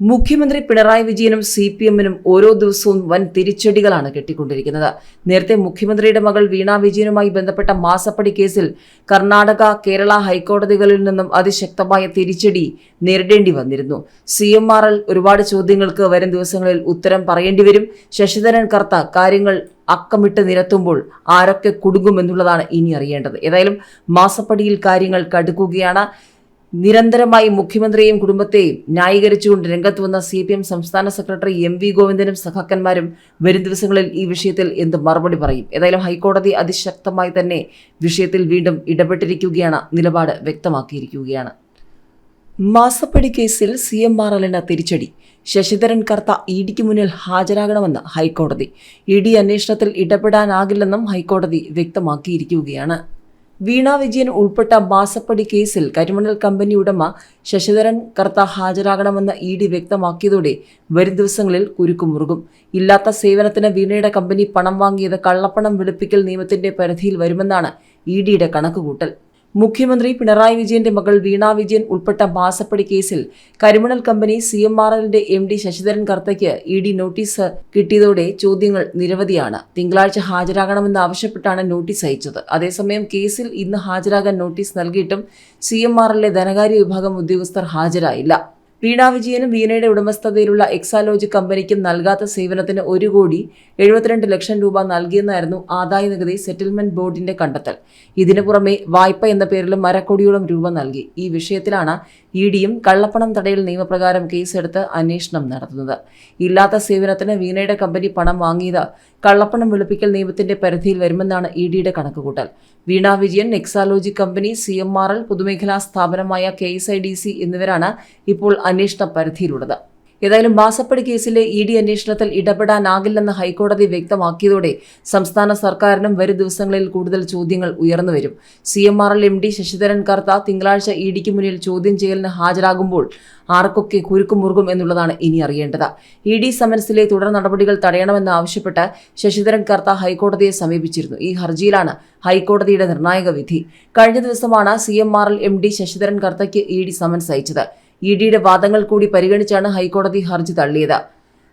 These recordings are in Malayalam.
മുഖ്യമന്ത്രി പിണറായി വിജയനും സി പി എമ്മിനും ഓരോ ദിവസവും വൻ തിരിച്ചടികളാണ് കെട്ടിക്കൊണ്ടിരിക്കുന്നത്. നേരത്തെ മുഖ്യമന്ത്രിയുടെ മകൾ വീണ വിജയനുമായി ബന്ധപ്പെട്ട മാസപ്പടി കേസിൽ കർണാടക കേരള ഹൈക്കോടതികളിൽ നിന്നും അതിശക്തമായ തിരിച്ചടി നേരിടേണ്ടി വന്നിരുന്നു. സി എം ആർ എൽ ഒരുപാട് ചോദ്യങ്ങൾക്ക് വരും ദിവസങ്ങളിൽ ഉത്തരം പറയേണ്ടി വരും. ശശിധരൻ കർത്ത കാര്യങ്ങൾ അക്കമിട്ട് നിരത്തുമ്പോൾ ആരൊക്കെ കുടുങ്ങുമെന്നുള്ളതാണ് ഇനി അറിയേണ്ടത്. ഏതായാലും മാസപ്പടിയിൽ കാര്യങ്ങൾ കടുക്കുകയാണ്. നിരന്തരമായി മുഖ്യമന്ത്രിയെയും കുടുംബത്തെയും ന്യായീകരിച്ചുകൊണ്ട് രംഗത്ത് വന്ന സി പി എം സംസ്ഥാന സെക്രട്ടറി എം വി ഗോവിന്ദനും സഖാക്കന്മാരും വരും ദിവസങ്ങളിൽ ഈ വിഷയത്തിൽ എന്ത് മറുപടി പറയും? ഏതായാലും ഹൈക്കോടതി അതിശക്തമായി തന്നെ വിഷയത്തിൽ വീണ്ടും ഇടപെട്ടിരിക്കുകയാണ് നിലപാട് വ്യക്തമാക്കിയിരിക്കുകയാണ്. മാസപ്പടി കേസിൽ സി എം ആർ എല്ലിന് തിരിച്ചടി. ശശിധരൻ കർത്ത ഇ ഡിക്ക് മുന്നിൽ ഹാജരാകണമെന്ന് ഹൈക്കോടതി. ഇ ഡി അന്വേഷണത്തിൽ ഇടപെടാനാകില്ലെന്നും ഹൈക്കോടതി വ്യക്തമാക്കിയിരിക്കുകയാണ്. വീണ വിജയൻ ഉൾപ്പെട്ട മാസപ്പടി കേസിൽ കരിമണൽ കമ്പനി ഉടമ ശശിധരൻ കർത്ത ഹാജരാകണമെന്ന് ഇ ഡി വ്യക്തമാക്കിയതോടെ വരും ദിവസങ്ങളിൽ കുരുക്കുമുറുകും ഇല്ലാത്ത സേവനത്തിന് വീണയുടെ കമ്പനി പണം വാങ്ങിയത് കള്ളപ്പണം വെളുപ്പിക്കൽ നിയമത്തിന്റെ പരിധിയിൽ വരുമെന്നാണ് ഇ ഡിയുടെ കണക്കുകൂട്ടൽ. മുഖ്യമന്ത്രി പിണറായി വിജയന്റെ മകൾ വീണ വിജയൻ ഉൾപ്പെട്ട മാസപ്പടി കേസിൽ കരിമണൽ കമ്പനി സി എം ആർ എല്ലിന്റെ എം ഡി ശശിധരൻ കർത്തയ്ക്ക് ഇ ഡി നോട്ടീസ് കിട്ടിയതോടെ ചോദ്യങ്ങൾ നിരവധിയാണ്. തിങ്കളാഴ്ച ഹാജരാകണമെന്ന് ആവശ്യപ്പെട്ടാണ് നോട്ടീസ് അയച്ചത്. അതേസമയം കേസിൽ ഇന്ന് ഹാജരാകാൻ നോട്ടീസ് നൽകിയിട്ടും സി എം ആർ ധനകാര്യ വിഭാഗം ഉദ്യോഗസ്ഥർ ഹാജരായില്ല. വീണ വിജയനും വീണയുടെ ഉടമസ്ഥതയിലുള്ള എക്സാലോജി കമ്പനിക്കും നൽകാത്ത സേവനത്തിന് ഒരു കോടി എഴുപത്തിരണ്ട് ലക്ഷം രൂപ നൽകിയെന്നായിരുന്നു ആദായ നികുതി സെറ്റിൽമെന്റ് ബോർഡിന്റെ കണ്ടെത്തൽ. ഇതിനു പുറമെ വായ്പ എന്ന പേരിലും മരക്കോടിയോളം രൂപ നൽകി. ഈ വിഷയത്തിലാണ് ഇ ഡിയും കള്ളപ്പണം തടയൽ നിയമപ്രകാരം കേസെടുത്ത് അന്വേഷണം നടത്തുന്നത്. ഇല്ലാത്ത സേവനത്തിന് വീണയുടെ കമ്പനി പണം വാങ്ങിയത് കള്ളപ്പണം വെളുപ്പിക്കൽ നിയമത്തിന്റെ പരിധിയിൽ വരുമെന്നാണ് ഇ ഡിയുടെ കണക്കുകൂട്ടൽ. Veena Vijayan Exalogic company C M R L പൊതുമേഖലാ സ്ഥാപനമായ K S I D C എന്നിവരാണ് ഇപ്പോൾ അന്വേഷണ പരിധിയിലുള്ളത്. ഏതായാലും മാസപ്പടി കേസിലെ ഇ ഡി അന്വേഷണത്തിൽ ഇടപെടാനാകില്ലെന്ന് ഹൈക്കോടതി വ്യക്തമാക്കിയതോടെ സംസ്ഥാന സർക്കാരിനും വരും ദിവസങ്ങളിൽ കൂടുതൽ ചോദ്യങ്ങൾ ഉയർന്നുവരും C M R L M D Sasidharan Kartha തിങ്കളാഴ്ച ഇ ഡിക്ക് മുന്നിൽ ചോദ്യം ചെയ്യലിന് ഹാജരാകുമ്പോൾ ആർക്കൊക്കെ കുരുക്കുമുറുകും എന്നുള്ളതാണ് ഇനി അറിയേണ്ടത്. ഇ ഡി സമൻസിലെ തുടർ നടപടികൾ തടയണമെന്ന് ആവശ്യപ്പെട്ട് ശശിധരൻ കർത്ത ഹൈക്കോടതിയെ സമീപിച്ചിരുന്നു. ഈ ഹർജിയിലാണ് ഹൈക്കോടതിയുടെ നിർണായക വിധി. കഴിഞ്ഞ ദിവസമാണ് C M R L M D Sasidharan കർത്തയ്ക്ക് E D summons അയച്ചത്. ഇ ഡിയുടെ വാദങ്ങൾ കൂടി പരിഗണിച്ചാണ് ഹൈക്കോടതി ഹർജി തള്ളിയത്.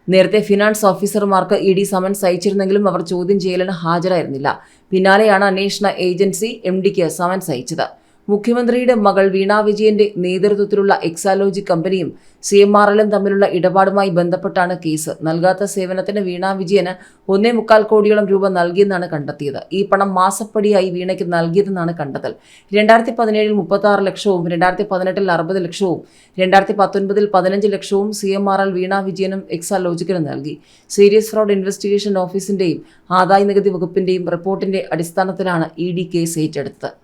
നേരത്തെ ഫിനാൻസ് ഓഫീസർമാർക്ക് ഇ ഡി സമൻസ് അയച്ചിരുന്നെങ്കിലും അവർ ചോദ്യം ചെയ്യലിന് ഹാജരായിരുന്നില്ല. പിന്നാലെയാണ് അന്വേഷണ ഏജൻസി എം ഡിക്ക് സമൻസ് അയച്ചത്. മുഖ്യമന്ത്രിയുടെ മകൾ വീണാ വിജയന്റെ നേതൃത്വത്തിലുള്ള എക്സാലോജി കമ്പനിയും സി എം ആർ എല്ലും തമ്മിലുള്ള ഇടപാടുമായി ബന്ധപ്പെട്ടാണ് കേസ്. നൽകാത്ത സേവനത്തിന് വീണാ വിജയന് ഒന്നേ മുക്കാൽ കോടിയോളം രൂപ നൽകിയെന്നാണ് കണ്ടെത്തിയത്. ഈ പണം മാസപ്പടിയായി വീണയ്ക്ക് നൽകിയതെന്നാണ് കണ്ടെത്തൽ. രണ്ടായിരത്തി പതിനേഴിൽ മുപ്പത്തി ആറ് ലക്ഷവും രണ്ടായിരത്തി പതിനെട്ടിൽ അറുപത് ലക്ഷവും രണ്ടായിരത്തി പത്തൊൻപതിൽ പതിനഞ്ച് ലക്ഷവും C M R L Veena വിജയനും എക്സാലോജിക്കിനും നൽകി. സീരിയസ് ഫ്രോഡ് ഇൻവെസ്റ്റിഗേഷൻ ഓഫീസിന്റെയും ആദായ നികുതി വകുപ്പിന്റെയും റിപ്പോർട്ടിന്റെ അടിസ്ഥാനത്തിലാണ് ഇ ഡി കേസ് ഏറ്റെടുത്തത്.